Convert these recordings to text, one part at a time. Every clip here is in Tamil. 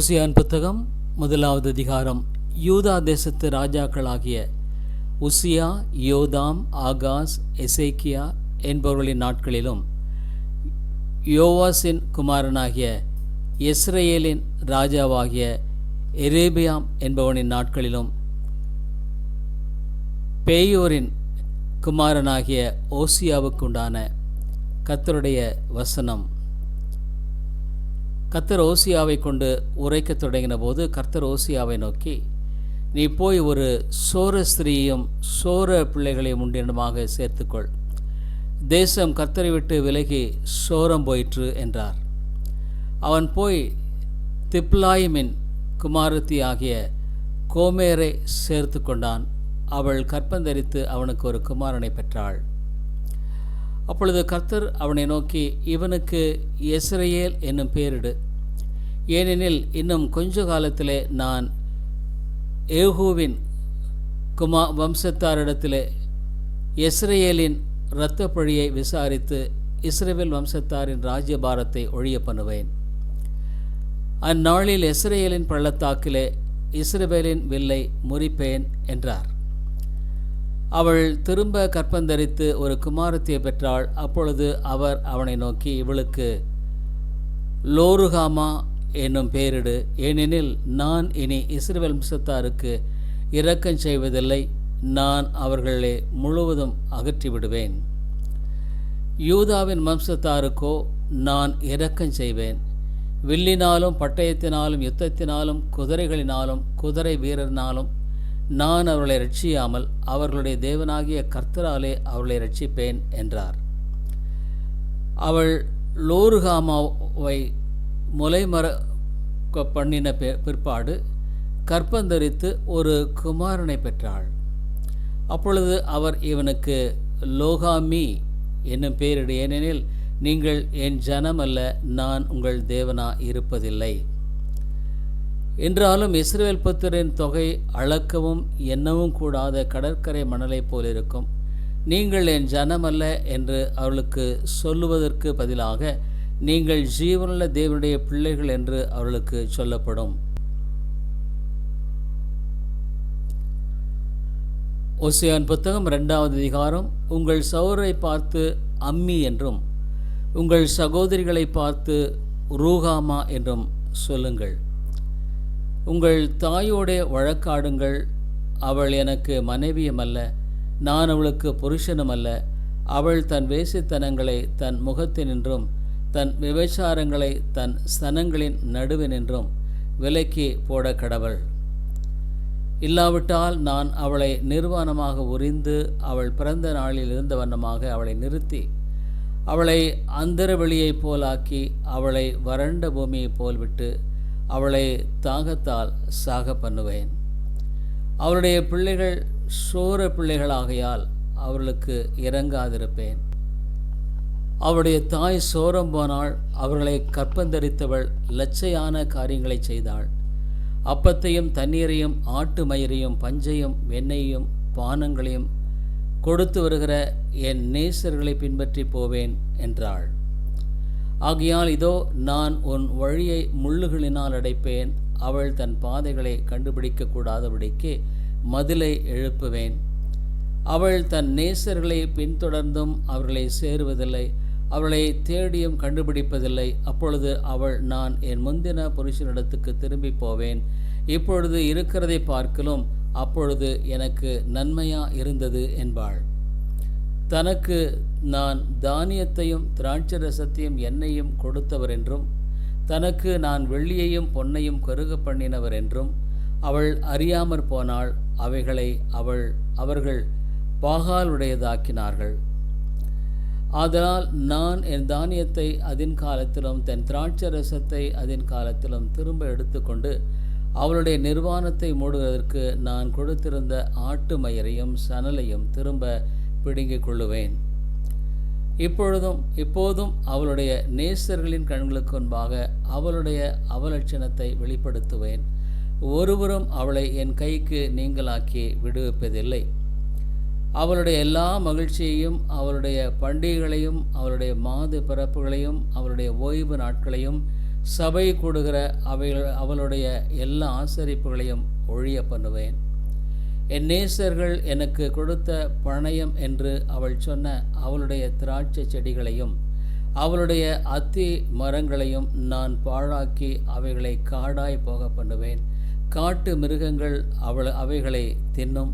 ஓசியான் புத்தகம் முதலாவது அதிகாரம். யூதா தேசத்து ராஜாக்களாகிய உசியா யோதாம் ஆகாஸ் எசேக்கியா என்பவர்களின் நாட்களிலும் யோவாசின் குமாரனாகிய இஸ்ரேலின் ராஜாவாகிய எரேபியாம் என்பவனின் நாட்களிலும் பேயோரின் குமாரனாகிய ஓசியாவுக்குண்டான கத்தருடைய வசனம். கர்த்தர் ஓசியாவை கொண்டு உரைக்கத் தொடங்கின போது கர்த்தர் ஓசியாவை நோக்கி நீ போய் ஒரு சோர ஸ்திரீயும் சோர பிள்ளைகளையும் உண்டினமாக சேர்த்துக்கொள். தேசம் கர்த்தரை விட்டு விலகி சோரம் போயிற்று என்றார். அவன் போய் திப்லாயிமின் குமாரத்தி ஆகிய கோமேரை சேர்த்து கொண்டான் அவள் கற்பந்தரித்து அவனுக்கு ஒரு குமாரனை பெற்றாள். அப்பொழுது கர்த்தர் அவனை நோக்கி இவனுக்கு எஸ்ரேல் என்னும் பேரிடு. ஏனெனில் இன்னும் கொஞ்ச காலத்திலே நான் ஏகூவின் குமா வம்சத்தாரிடத்திலே எஸ்ரேலின் இரத்த பழியை விசாரித்து இஸ்ரேல் வம்சத்தாரின் ராஜ்யபாரத்தை ஒழிய பண்ணுவேன். அந்நாளில் இஸ்ரேலின் பள்ளத்தாக்கிலே இஸ்ரவேலின் வில்லை முறிப்பேன் என்றார். அவள் திரும்ப கற்பந்தரித்து ஒரு குமாரத்தியை பெற்றாள். அப்பொழுது அவர் அவனை நோக்கி இவளுக்கு லோருகாமா என்னும் பெயரிடு. ஏனெனில் நான் இனி இஸ்ரேல் வம்சத்தாருக்கு இரக்கம் செய்வதில்லை. நான் அவர்களை முழுவதும் அகற்றிவிடுவேன். யூதாவின் வம்சத்தாருக்கோ நான் இரக்கம் செய்வேன். வில்லினாலும் பட்டயத்தினாலும் யுத்தத்தினாலும் குதிரைகளினாலும் குதிரை வீரரினாலும் நான் அவர்களை ரட்சியாமல் அவர்களுடைய தேவனாகிய கர்த்தராலே அவர்களை ரட்சிப்பேன் என்றார். அவள் லோருகாமாவை முலைமர பண்ணின பிற்பாடு கற்பந்தரித்து ஒரு குமாரனை பெற்றாள். அப்பொழுது அவர் இவனுக்கு லோகாமி என்னும் பெயரிடு ஏனெனில் நீங்கள் என் ஜனம் அல்ல நான் உங்கள் தேவனா இருப்பதில்லை. என்றாலும் இஸ்ரேல் புத்திரின் தொகை அளக்கவும் எண்ணவும் கூடாத கடற்கரை மணலைப் போலிருக்கும் நீங்கள் என் ஜனமல்ல என்று அவர்களுக்கு சொல்லுவதற்கு பதிலாக நீங்கள் ஜீவனுள்ள தேவனுடைய பிள்ளைகள் என்று அவர்களுக்கு சொல்லப்படும். ஒசியான் புத்தகம் ரெண்டாவது அதிகாரம் உங்கள் சௌரை பார்த்து அம்மி என்றும் உங்கள் சகோதரிகளை பார்த்து ரூகாமா என்றும் சொல்லுங்கள். உங்கள் தாயோடே வழக்காடுங்கள். அவள் எனக்கு மனைவியும் அல்ல நான் அவளுக்கு புருஷனும் அல்ல அவள் தன் வேசித்தனங்களை தன் முகத்தினின்றும் தன் விபச்சாரங்களை தன் ஸ்தனங்களின் நடுவினின்றும் விலக்கி போட கடவள். இல்லாவிட்டால் நான் அவளை நிர்வாணமாக உறிந்து அவள் பிறந்த நாளில் இருந்த வண்ணமாக அவளை நிறுத்தி அவளை அந்தர வெளியைப் போலாக்கி அவளை வறண்ட பூமியைப் போல் விட்டு அவளை தாகத்தால் சாக பண்ணுவேன். அவருடைய பிள்ளைகள் சோர பிள்ளைகளாகையால் அவர்களுக்கு இறங்காதிருப்பேன் அவருடைய தாய் சோரம் போனால் அவர்களை கற்பந்தரித்தவள் லட்சையான காரியங்களை செய்தாள். அப்பத்தையும் தண்ணீரையும் ஆட்டு மயிரையும் பஞ்சையும் வெண்ணையும் பானங்களையும் கொடுத்து வருகிற என் நேசர்களை பின்பற்றி போவேன் என்றாள். ஆகையால் இதோ நான் உன் வழியை முள்ளுகளினால் அடைப்பேன். அவள் தன் பாதைகளை கண்டுபிடிக்க கூடாதபடிக்கு மதிலை எழுப்புவேன். அவள் தன் நேசர்களை பின்தொடர்ந்தும் அவர்களை சேருவதில்லை. அவளை தேடியும் கண்டுபிடிப்பதில்லை. அப்பொழுது அவள் நான் என் முந்தின புருஷனிடத்துக்கு திரும்பி போவேன். இப்பொழுது இருக்கிறதை பார்க்கலும் அப்பொழுது எனக்கு நன்மையா இருந்தது என்பாள். தனக்கு நான் தானியத்தையும் திராட்சரசத்தையும் எண்ணெயும் கொடுத்தவர் என்றும் தனக்கு நான் வெள்ளியையும் பொன்னையும் கருக பண்ணினவர் என்றும் அவள் அறியாமற் போனாள். அவைகளை அவள் அவர்கள் பாகாலுடையதாக்கினார்கள். ஆதலால் நான் என் தானியத்தை அதன் காலத்திலும் தன் திராட்சரசத்தை அதன் காலத்திலும் திரும்ப எடுத்துக்கொண்டு அவளுடைய நிர்வாணத்தை மூடுவதற்கு நான் கொடுத்திருந்த ஆட்டு மயிரையும் சணலையும் திரும்ப பிடுங்கிக் கொள்ளுவேன் இப்பொழுதும் இப்போதும் அவளுடைய நேசர்களின் கண்களுக்கு முன்பாக அவளுடைய அவலட்சணத்தை வெளிப்படுத்துவேன். ஒருவரும் அவளை என் கைக்கு நீங்களாக்கி விடுவிப்பதில்லை. அவளுடைய எல்லா மகிழ்ச்சியையும் அவளுடைய பண்டிகைகளையும் அவளுடைய மாத பிறப்புகளையும் அவளுடைய ஓய்வு நாட்களையும் சபை கூடுகிற அவைகள் அவளுடைய எல்லா ஆசரிப்புகளையும் ஒழிய பண்ணுவேன். என் நேசர்கள் எனக்கு கொடுத்த பணயம் என்று அவள் சொன்ன அவளுடைய திராட்சை செடிகளையும் அவளுடைய அத்தி மரங்களையும் நான் பாழாக்கி அவைகளை காடாய் போக பண்ணுவேன். காட்டு மிருகங்கள் அவள் அவைகளை தின்னும்.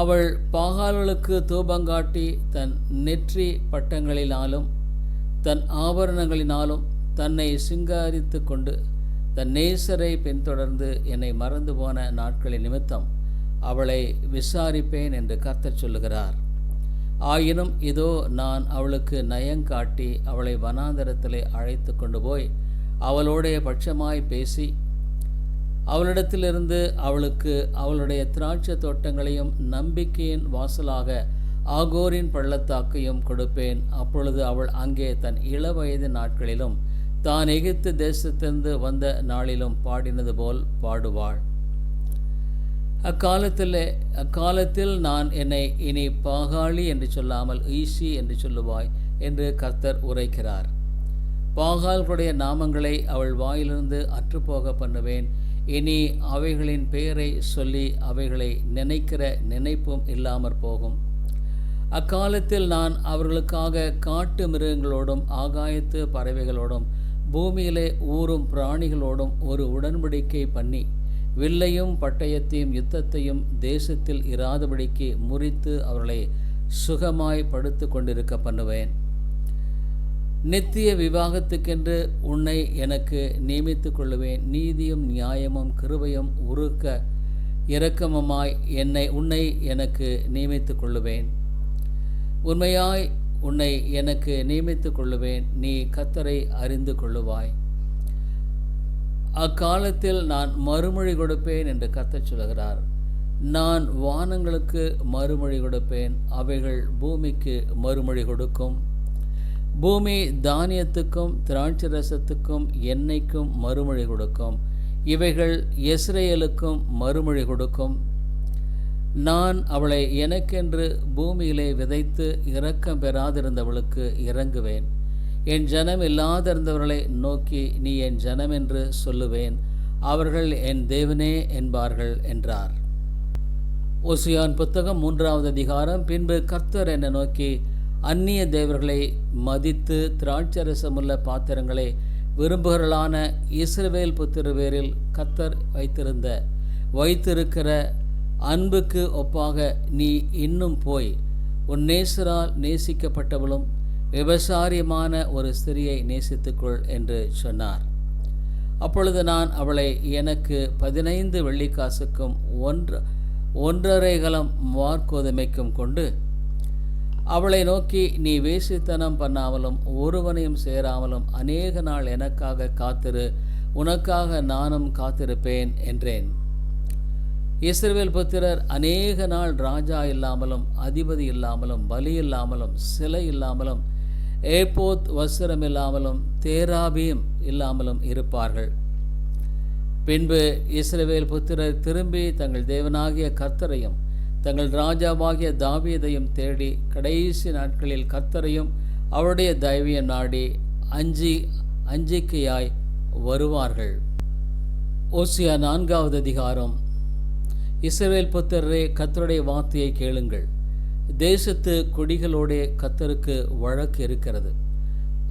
அவள் பாகால்களுக்கு தூபங்காட்டி தன் நெற்றி பட்டங்களினாலும் தன் ஆபரணங்களினாலும் தன்னை சிங்காரித்து கொண்டு தன் நேசரை பின்தொடர்ந்து என்னை மறந்து போன நாட்களின் நிமித்தம் அவளை விசாரிப்பேன் என்று கர்த்தர் சொல்லுகிறார். ஆயினும் இதோ நான் அவளுக்கு நயங்காட்டி அவளை வனாந்தரத்திலே அழைத்து கொண்டு போய் அவளோடைய பட்சமாய் பேசி அவளிடத்திலிருந்து அவளுக்கு அவளுடைய திராட்சை தோட்டங்களையும் நம்பிக்கையின் வாசலாக ஆகோரின் பள்ளத்தாக்கையும் கொடுப்பேன். அப்பொழுது அவள் அங்கே தன் இளவயது நாட்களிலும் தான் எகிப்து தேசத்திலிருந்து வந்த நாளிலும் பாடினது போல் பாடுவாள். அக்காலத்தில் அக்காலத்தில் நான் என்னை இனி பாகாளி என்று சொல்லாமல் ஈசி என்று சொல்லுவாய் என்று கர்த்தர் உரைக்கிறார். பாகால்களுடைய நாமங்களை அவள் வாயிலிருந்து அற்றுப்போக பண்ணுவேன். இனி அவைகளின் பெயரை சொல்லி அவைகளை நினைக்கிற நினைப்பும் இல்லாமற் போகும். அக்காலத்தில் நான் அவர்களுக்காக காட்டு மிருகங்களோடும் ஆகாயத்து பறவைகளோடும் பூமியிலே ஊறும் பிராணிகளோடும் ஒரு உடன்படிக்கை பண்ணி வில்லையும் பட்டயத்தையும் யுத்தத்தையும் தேசத்தில் இராதபடிக்கு முறித்து அவர்களை சுகமாய் படுத்து கொண்டிருக்க பண்ணுவேன். நித்திய விவாகத்துக்கென்று உன்னை எனக்கு நியமித்து கொள்ளுவேன். நீதியும் நியாயமும் கிருபையும் உருக்க இரக்கமுமாய் என்னை உன்னை எனக்கு நியமித்து கொள்ளுவேன். உண்மையாய் உன்னை எனக்கு நியமித்து கொள்ளுவேன். நீ கத்தரை அறிந்து கொள்ளுவாய். அக்காலத்தில் நான் மறுமொழி கொடுப்பேன் என்று கத்தச் சொல்கிறார் நான் வானங்களுக்கு மறுமொழி கொடுப்பேன். அவைகள் பூமிக்கு மறுமொழி கொடுக்கும். பூமி தானியத்துக்கும் திராட்சை ரசத்துக்கும் எண்ணெய்க்கும் மறுமொழி கொடுக்கும். இவைகள் இஸ்ரேலுக்கும் மறுமொழி கொடுக்கும். நான் அவளை எனக்கென்று பூமியிலே விதைத்து இரக்கம் பெறாதிருந்தவளுக்கு இறங்குவேன். என் ஜனம் இல்லாதிருந்தவர்களை நோக்கி நீ என் ஜனம் என்று சொல்லுவேன். அவர்கள் என் தேவனே என்பார்கள் என்றார். ஓசியான் புத்தகம் மூன்றாவது அதிகாரம். பின்பு கர்த்தர் என்னை நோக்கி அந்நிய தேவர்களை மதித்து திராட்சரசமுள்ள பாத்திரங்களை விரும்புகிறளான இஸ்ரவேல் புத்திரவேரில் கத்தர் வைத்திருந்த வைத்திருக்கிற அன்புக்கு ஒப்பாக நீ இன்னும் போய் உன் நேசரால் நேசிக்கப்பட்டவளும் விபசாரியமான ஒரு ஸ்திரியை நேசித்துக்கொள் என்று சொன்னார். அப்பொழுது நான் அவளை எனக்கு பதினைந்து வெள்ளிக்காசுக்கும் ஒன்று ஒன்றரை கலம் மார்க்கோதுமைக்கும் கொண்டு அவளை நோக்கி நீ வேசித்தனம் பண்ணாமலும் ஒருவனையும் சேராமலும் அநேக நாள் எனக்காக காத்திரு உனக்காக நானும் காத்திருப்பேன் என்றேன். இஸ்ரவேல் புத்திரர் அநேக நாள் ராஜா இல்லாமலும் அதிபதி இல்லாமலும் பலி இல்லாமலும் சிலை இல்லாமலும் ஏப்போத் வஸ்திரம் இல்லாமலும் தேராபியும் இல்லாமலும் இருப்பார்கள். பின்பு இஸ்ரவேல் புத்திரர் திரும்பி தங்கள் தேவனாகிய கர்த்தரையும் தங்கள் ராஜாவாகிய தாவியதையும் தேடி கடைசி நாட்களில் கர்த்தரையும் அவருடைய தைவியம் நாடி அஞ்சி அஞ்சிக்கையாய் வருவார்கள். ஓசியா நான்காவது அதிகாரம் இஸ்ரேல் புத்தரே கத்தருடைய வார்த்தையை கேளுங்கள். தேசத்து கொடிகளோடே கத்தருக்கு வழக்கு இருக்கிறது.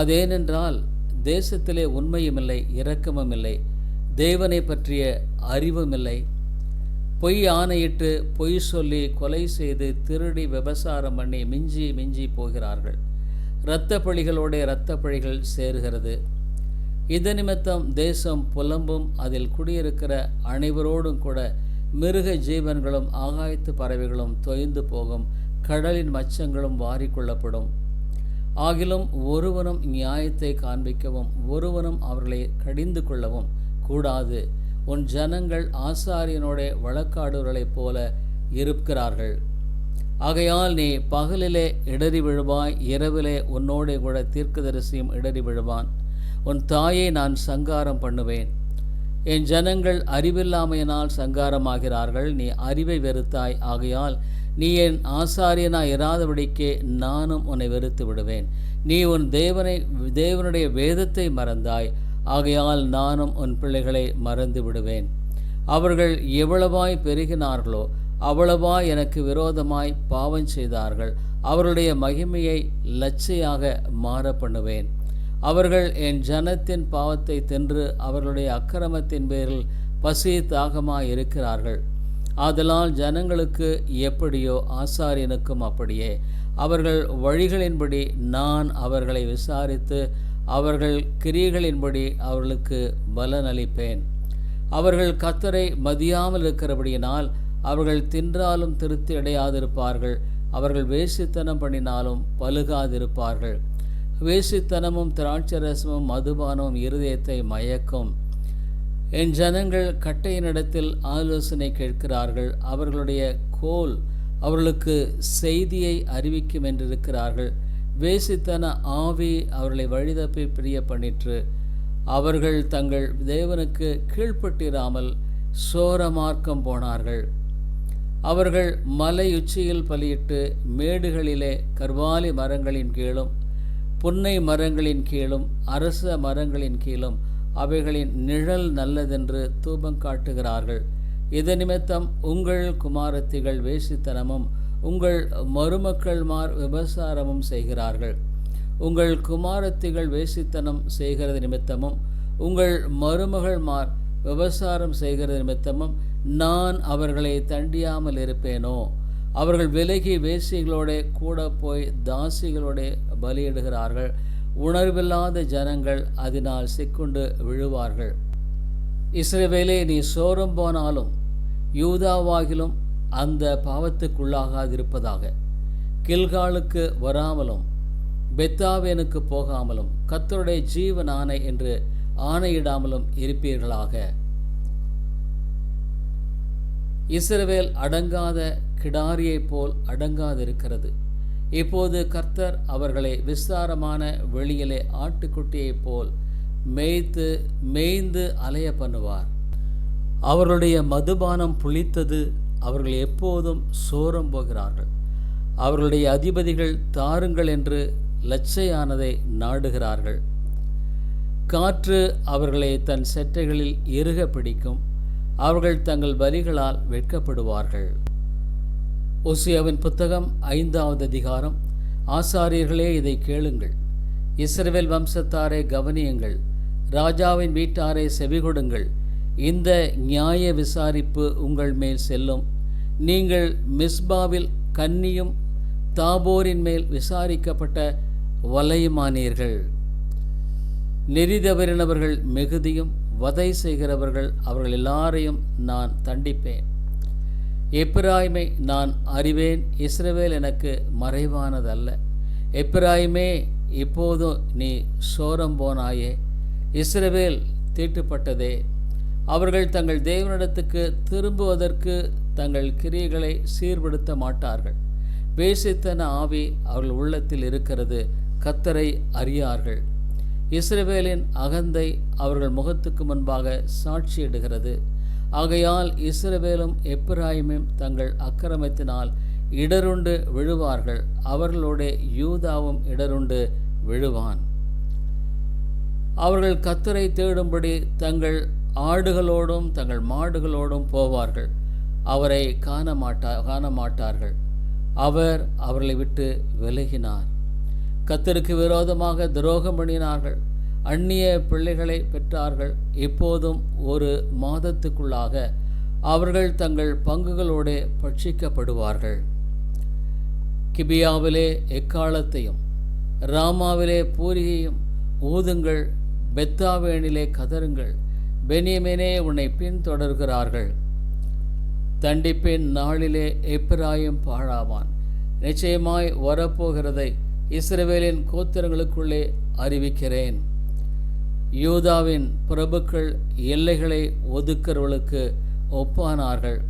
அதேனென்றால் தேசத்திலே உண்மையுமில்லை இரக்கமும் இல்லை தேவனை பற்றிய அறிவும் இல்லை. பொய் ஆணையிட்டு பொய் சொல்லி கொலை செய்து திருடி விபசாரம் பண்ணி மிஞ்சி மிஞ்சி போகிறார்கள். இரத்த பழிகளோட இரத்த பழிகள் சேருகிறது. இது நிமித்தம் தேசம் புலம்பும் அதில் குடியிருக்கிற அனைவரோடும் கூட மிருக ஜீவன்களும் ஆகாயத்து பறவைகளும் தொய்ந்து போகும். கடலின் மச்சங்களும் வாரிக்கொள்ளப்படும் ஆகிலும் ஒருவனும் நியாயத்தை காண்பிக்கவும் ஒருவனும் அவர்களை கடிந்து கொள்ளவும் கூடாது. உன் ஜனங்கள் ஆசாரியனோட வழக்காடுவர்களைப் போல இருக்கிறார்கள் ஆகையால் நீ பகலிலே இடறி விழுவாய் இரவிலே உன்னோடே கூட தீர்க்கதரிசியும் இடறி விழுவான். உன் தாயை நான் சங்காரம் பண்ணுவேன். என் ஜனங்கள் அறிவில்லாமையினால் சங்காரமாகிறார்கள் நீ அறிவை வெறுத்தாய் ஆகையால் நீ என் ஆசாரியனாய் இராதபடிக்கே நானும் உன்னை வெறுத்து விடுவேன். நீ உன் தேவனை தேவனுடைய வேதத்தை மறந்தாய் ஆகையால் நானும் உன் பிள்ளைகளை மறந்து விடுவேன். அவர்கள் எவ்வளவாய் பெருகினார்களோ அவ்வளவாய் எனக்கு விரோதமாய் பாவம் செய்தார்கள். அவருடைய மகிமையை லச்சையாக மாற பண்ணுவேன். அவர்கள் என் ஜனத்தின் பாவத்தை தின்று அவர்களுடைய அக்கிரமத்தின் பேரில் பசி தாகமாக இருக்கிறார்கள் ஆதலால் ஜனங்களுக்கு எப்படியோ ஆசாரியனுக்கும் அப்படியே. அவர்கள் வழிகளின்படி நான் அவர்களை விசாரித்து அவர்கள் கிரியைகளின்படி அவர்களுக்கு பலன் அளிப்பேன் அவர்கள் கத்தரை மதியாமல் இருக்கிறபடியினால் அவர்கள் தின்றாலும் திருப்தி அடையாதிருப்பார்கள். அவர்கள் வேசித்தனம் பண்ணினாலும் பழுகாதிருப்பார்கள். வேசித்தனமும் திராட்சரசமும் மதுபானமும் இருதயத்தை மயக்கும். என் ஜனங்கள் கட்டையினிடத்தில் ஆலோசனை கேட்கிறார்கள். அவர்களுடைய கோல் அவர்களுக்கு செய்தியை அறிவிக்கும் என்றிருக்கிறார்கள். வேசித்தன ஆவி அவர்களை வழிதப்பி பிரிய பண்ணிற்று அவர்கள் தங்கள் தேவனுக்கு கீழ்ப்பட்டிராமல் சோர மார்க்கம் போனார்கள். அவர்கள் மலை உச்சியில் பலியிட்டு மேடுகளிலே கர்வாலி மரங்களின் கீழும் புன்னை மரங்களின் கீழும் அரச மரங்களின் கீழும் அவைகளின் நிழல் நல்லதென்று தூபம் காட்டுகிறார்கள். இது நிமித்தம் உங்கள் குமாரத்திகள் வேசித்தனமும் உங்கள் மருமக்கள்மார் விபசாரமும் செய்கிறார்கள். உங்கள் குமாரத்திகள் வேசித்தனம் செய்கிறது நிமித்தமும் உங்கள் மருமகள்மார் விபசாரம் செய்கிறது நிமித்தமும் நான் அவர்களை தண்டியாமல் இருப்பேனோ? அவர்கள் விலகி வேசிகளோட கூட போய் தாசிகளோட பலியிடுகிறார்கள். உணர்வில்லாத ஜனங்கள் அதனால் சிக்குண்டு விழுவார்கள். இஸ்ரேவேலே நீ சோரம் போனாலும் யூதாவாகிலும் அந்த பாவத்துக்குள்ளாகாதிருப்பதாக. கில்காலுக்கு வராமலும் பெத்தாவேனுக்கு போகாமலும் கத்தருடைய ஜீவன் ஆணை என்று ஆணையிடாமலும் இருப்பீர்களாக. இஸ்ரவேல் அடங்காத கிடாரியைப் போல் அடங்காதிருக்கிறது. இப்போது கர்த்தர் அவர்களை விஸ்தாரமான வெளியிலே ஆட்டுக்குட்டியைப் போல் மேய்த்து மேய்ந்து அலைய பண்ணுவார் அவர்களுடைய மதுபானம் புளித்தது அவர்கள் எப்போதும் சோரம் போகிறார்கள். அவர்களுடைய அதிபதிகள் தாருங்கள் என்று லட்சையானதை நாடுகிறார்கள். காற்று அவர்களை தன் செட்டைகளில் இறுக பிடிக்கும். அவர்கள் தங்கள் வரிகளால் வெட்கப்படுவார்கள். ஒசியாவின் புத்தகம் ஐந்தாவது அதிகாரம். ஆசாரியர்களே இதை கேளுங்கள். இஸ்ரவேல் வம்சத்தாரே கவனியுங்கள். ராஜாவின் வீட்டாரை செவிகொடுங்கள். இந்த நியாய விசாரிப்பு உங்கள் மேல் செல்லும். நீங்கள் மிஸ்பாவில் கன்னியும் தாபோரின் மேல் விசாரிக்கப்பட்ட வலையுமானீர்கள். நெறி தவறினவர்கள் மிகுதியும் வதை செய்கிறவர்கள் அவர்கள் எல்லாரையும் நான் தண்டிப்பேன். எப்பிராய்மை நான் அறிவேன் இஸ்ரவேல் எனக்கு மறைவானதல்ல. எப்பிராயுமே இப்போதும் நீ சோரம் போனாயே இஸ்ரவேல் தீட்டுப்பட்டதே. அவர்கள் தங்கள் தேவனிடத்துக்கு திரும்புவதற்கு தங்கள் கிரியைகளை சீர்படுத்த மாட்டார்கள். வேசித்தன ஆவி அவர்கள் உள்ளத்தில் இருக்கிறது கத்தரை அறியார்கள். இஸ்ரவேலின் அகந்தை அவர்கள் முகத்துக்கு முன்பாக சாட்சியிடுகிறது. ஆகையால் இஸ்ரவேலும் எப்பிராயுமும் தங்கள் அக்கிரமத்தினால் இடருண்டு விழுவார்கள். அவர்களோட யூதாவும் இடருண்டு விழுவான். அவர்கள் கத்தரை தேடும்படி தங்கள் ஆடுகளோடும் தங்கள் மாடுகளோடும் போவார்கள். அவரை காண மாட்டா காண மாட்டார்கள் அவர் அவர்களை விட்டு விலகினார். கத்தருக்கு விரோதமாக துரோகம் பண்ணினார்கள். அந்நிய பிள்ளைகளை பெற்றார்கள். இப்போதும் ஒரு மாதத்துக்குள்ளாக அவர்கள் தங்கள் பங்குகளோடு பட்சிக்கப்படுவார்கள். கிபியாவிலே எக்காலத்தையும் ராமாவிலே பூரிகையும் ஊதுங்கள் பெத்தாவேனிலே கதருங்கள் பெனியமேனே உன்னை பின்தொடர்கிறார்கள். தண்டிப்பின் நாளிலே எப்பிராயும் பாழாவான். நிச்சயமாய் வரப்போகிறதை இஸ்ரவேலின் கோத்திரங்களுக்குள்ளே அறிவிக்கிறேன். யூதாவின் பிரபுக்கள் எல்லைகளை ஒதுக்கிறவர்களுக்கு ஒப்பானார்கள்.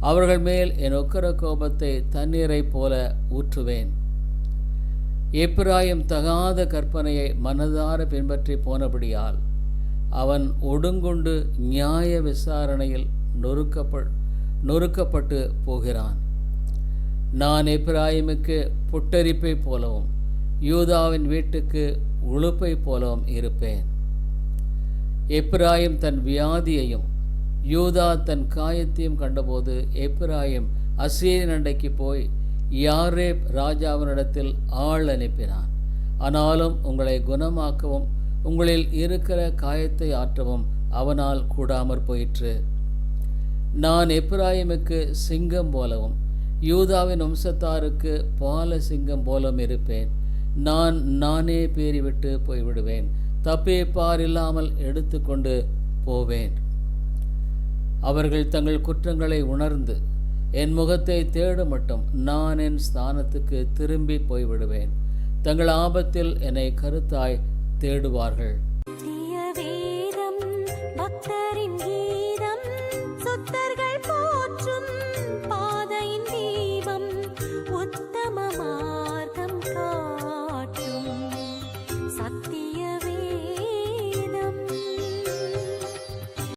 அவர்கள் மேல் என் ஒக்கர கோபத்தை தண்ணீரைப் போல ஊற்றுவேன். எப்ராயம் தகாத கற்பனையை மனதார பின்பற்றி போனபடியால் அவன் ஒடுங்குண்டு நியாய விசாரணையில் நொறுக்கப்ப நொறுக்கப்பட்டு போகிறான். நான் எப்பிராயிமுக்கு புட்டரிப்பை போலவும் யூதாவின் வீட்டுக்கு உழுப்பை போலவும் இருப்பேன். எப்பிராயிம் தன் வியாதியையும் யூதா தன் காயத்தையும் கண்டபோது எப்பிராயிம் அசீரின் அண்டைக்கு போய் யாரேப் ராஜாவினிடத்தில் ஆள் அனுப்பினான். ஆனாலும் உங்களை குணமாக்கவும் உங்களில் இருக்கிற காயத்தை ஆற்றவும் அவனால் கூடாமற் போயிற்று. நான் எப்பிராயிமுக்கு சிங்கம் போலவும் யூதாவின் வம்சத்தாருக்கு பால சிங்கம் போலம் இருப்பேன். நான் நானே பேறிவிட்டு போய்விடுவேன். தப்பேப்பார் இல்லாமல் எடுத்துக்கொண்டு போவேன். அவர்கள் தங்கள் குற்றங்களை உணர்ந்து என் முகத்தை தேட மட்டும் நான் என் ஸ்தானத்துக்கு திரும்பி போய்விடுவேன். தங்கள் ஆபத்தில் என்னை கருத்தாய் தேடுவார்கள்.